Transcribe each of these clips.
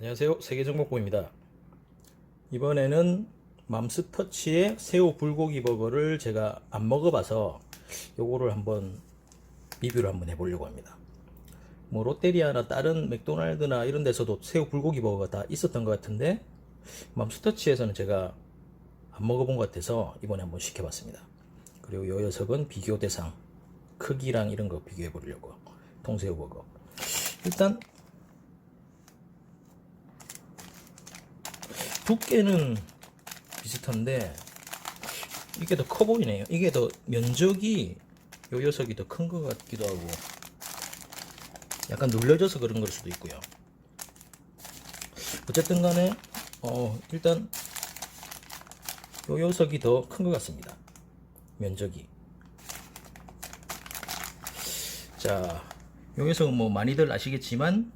안녕하세요. 세계정복부입니다. 이번에는 맘스터치의 새우 불고기 버거를 제가 안 먹어봐서 요거를 한번 리뷰를 한번 해보려고 합니다. 뭐 롯데리아나 다른 맥도날드나 이런 데서도 새우 불고기 버거가 다 있었던 것 같은데 맘스터치에서는 제가 안 먹어본 것 같아서 이번에 한번 시켜봤습니다. 그리고 요 녀석은 비교 대상 크기랑 이런 거 비교해 보려고 통새우 버거. 일단 두께는 비슷한데 이게 더 커 보이네요. 이게 더 면적이 요 녀석이 더 큰 것 같기도 하고 약간 눌려져서 그런 걸 수도 있고요. 어쨌든 간에 어 일단 요 녀석이 더 큰 것 같습니다. 면적이 자, 요 녀석은 뭐 많이들 아시겠지만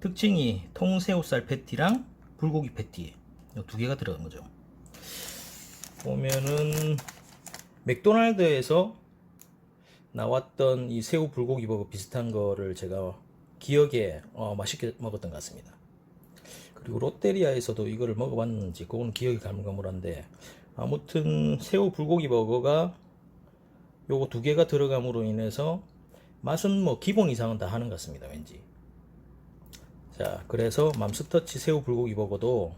특징이 통새우살 패티랑 불고기 패티 이두 개가 들어간 거죠. 보면은 맥도날드에서 나왔던 이 새우 불고기 버거 비슷한 거를 제가 기억에 어, 맛있게 먹었던 것 같습니다. 그리고 롯데리아에서도 이거를 먹어봤는지 그건 기억이 가물가물한데 아무튼 새우 불고기 버거가 요거 두 개가 들어감으로 인해서 맛은 뭐 기본 이상은 다 하는 것 같습니다 왠지 자 그래서 맘스터치 새우 불고기 버거도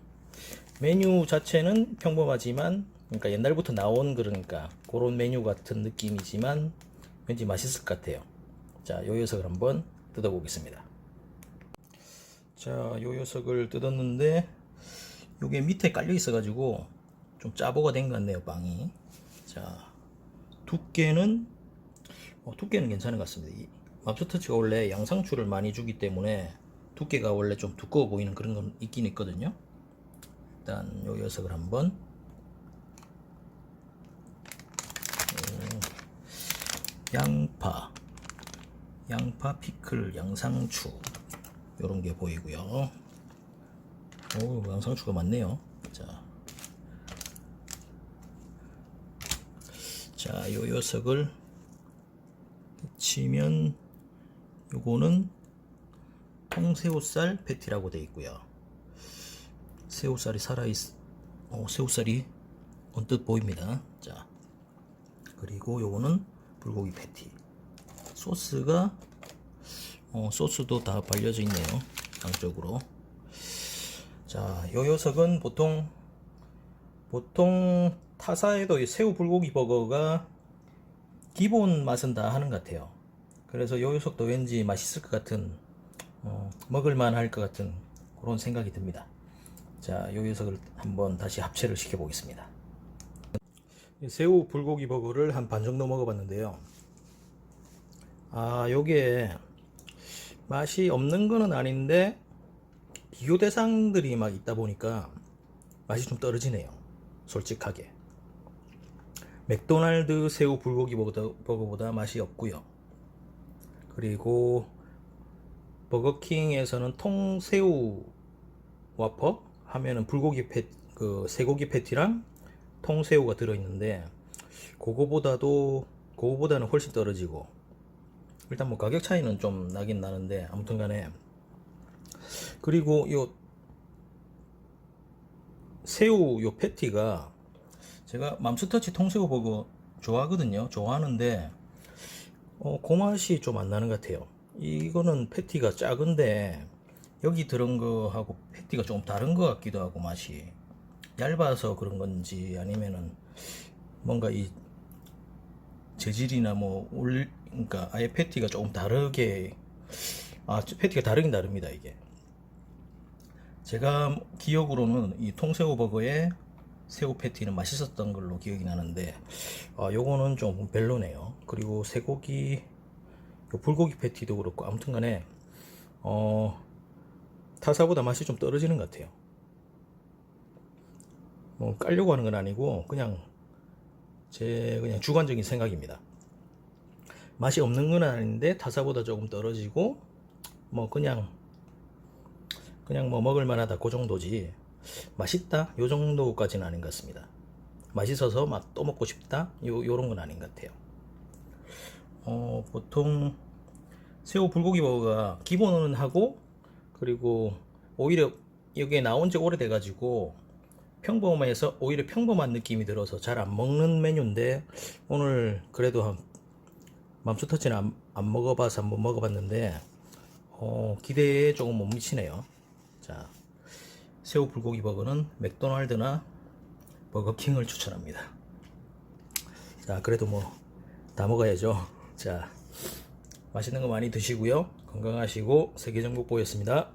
메뉴 자체는 평범하지만 그러니까 옛날부터 나온 그러니까 그런 메뉴 같은 느낌이지만 왠지 맛있을 것 같아요. 자 요 녀석을 한번 뜯어보겠습니다. 자 요 녀석을 뜯었는데 요게 밑에 깔려 있어 가지고 좀 짜보가 된 것 같네요 빵이. 자 두께는 어, 두께는 괜찮은 것 같습니다. 이 맘스터치가 원래 양상추를 많이 주기 때문에 두께가 원래 좀 두꺼워 보이는 그런 건 있긴 있거든요. 일단 요 녀석을 한번 음, 양파 양파 피클 양상추 요런 게 보이고요. 오 양상추가 많네요. 자 자, 요 녀석을 치면 요거는 통새우살 패티라고 되어 있고요. 새우살이 살아있, 어, 새우살이 언뜻 보입니다. 자, 그리고 요거는 불고기 패티. 소스가 어, 소스도 다 발려져 있네요. 양쪽으로. 자, 요 녀석은 보통 보통 타사에도 이 새우 불고기 버거가 기본 맛은 다 하는 것 같아요. 그래서 요 녀석도 왠지 맛있을 것 같은 어, 먹을만 할 것 같은 그런 생각이 듭니다. 자, 요 녀석을 한번 다시 합체를 시켜 보겠습니다. 새우 불고기 버거를 한 반 정도 먹어봤는데요. 아, 요게 맛이 없는 거는 아닌데 비교 대상들이 막 있다 보니까 맛이 좀 떨어지네요. 솔직하게. 맥도날드 새우 불고기 버거- 버거보다 맛이 없고요. 그리고 버거킹에서는 통새우 와퍼 하면은 불고기 패, 그 쇠고기 패티랑 통새우가 들어있는데 그거보다도 그거보다는 훨씬 떨어지고 일단 뭐 가격 차이는 좀 나긴 나는데 아무튼간에 그리고 요 새우 요 패티가 제가 맘스터치 통새우 버거 좋아하거든요. 좋아하는데 어, 그 맛이 좀 안 나는 것 같아요. 이거는 패티가 작은데 여기 들은 거하고 패티가 좀 다른 것 같기도 하고 맛이 얇아서 그런 건지 아니면은 뭔가 이 재질이나 뭐 올, 그러니까 아예 패티가 조금 다르게 아 패티가 다르긴 다릅니다 이게. 제가 기억으로는 이 통새우 버거에 새우 패티는 맛있었던 걸로 기억이 나는데 아 요거는 좀 별로네요 그리고 쇠고기 요 불고기 패티도 그렇고 아무튼 간에 어 타사보다 맛이 좀 떨어지는 것 같아요. 뭐 깔려고 하는 건 아니고 그냥 제 그냥 주관적인 생각입니다. 맛이 없는 건 아닌데 타사보다 조금 떨어지고 뭐 그냥 그냥 뭐 먹을 만하다 그 정도지 맛있다 요 정도까지는 아닌 것 같습니다. 맛있어서 막 또 먹고 싶다 요 요런 건 아닌 것 같아요 어 보통 새우 불고기 버거가 기본은 하고 그리고 오히려 여기에 나온 지 오래돼 가지고 평범해서 오히려 평범한 느낌이 들어서 잘 안 먹는 메뉴인데 오늘 그래도 한 맘스터치는 안, 안 먹어봐서 한번 먹어봤는데 어, 기대에 조금 못 미치네요. 자, 새우 불고기 버거는 맥도날드나 버거킹을 추천합니다. 자, 그래도 뭐 다 먹어야죠. 자, 맛있는 거 많이 드시고요. 건강하시고 세계정복보였습니다.